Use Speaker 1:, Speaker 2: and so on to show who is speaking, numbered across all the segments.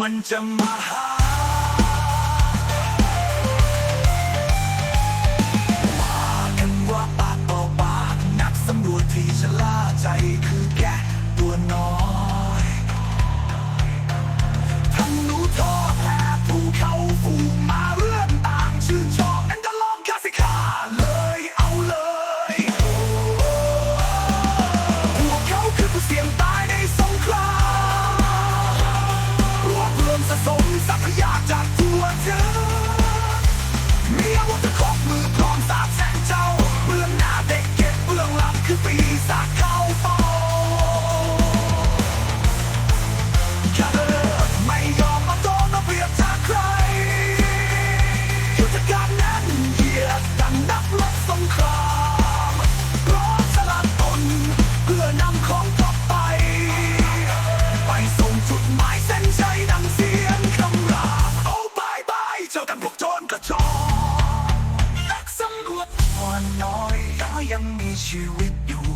Speaker 1: มันจะมาหาันน้อยแต่ยังมีชีวิตอยู่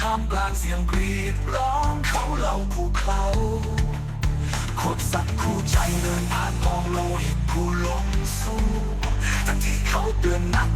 Speaker 1: ท่ามกลางเสียงกรีดร้องเขาเหล่าภูเขาโคดรสัตว์คู่ใจเดินผ่านมองโลหิตผู้ลงสู้ทั้งที่เขาเตือนนัก